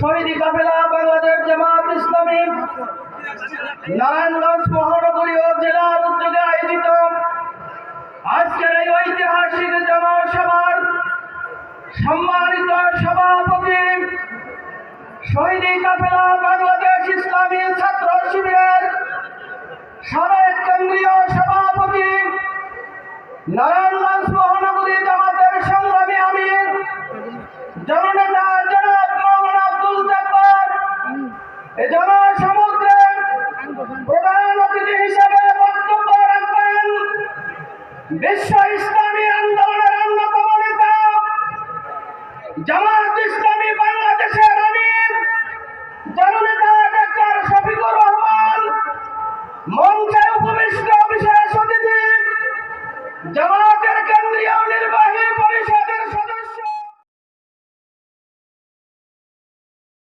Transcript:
শহীদি কাফেলা বাংলাদেশ জামাত ইসলামী, নারায়ণগঞ্জ মহানগরীয় জেলার উদ্যোগে আয়োজিত আজকের এই ঐতিহাসিক জনসভার সম্মানিত সভাপতি শহীদি কাফেলা বাংলাদেশ ইসলামী ছাত্র শিবিরের সাবেক কেন্দ্রীয় সভাপতি নারায়ণ এ জনসমুদ্রে প্রধান অতিথি হিসেবে বক্তব্য রাখবেন। বিশ্ব ইসলামী আন্দোলনের অন্যতম নেতা, জামাত ইসলামী বাংলাদেশের আমির, জননেতা ডাক্তার শফিকুর রহমান, মঞ্চে উপবিষ্ট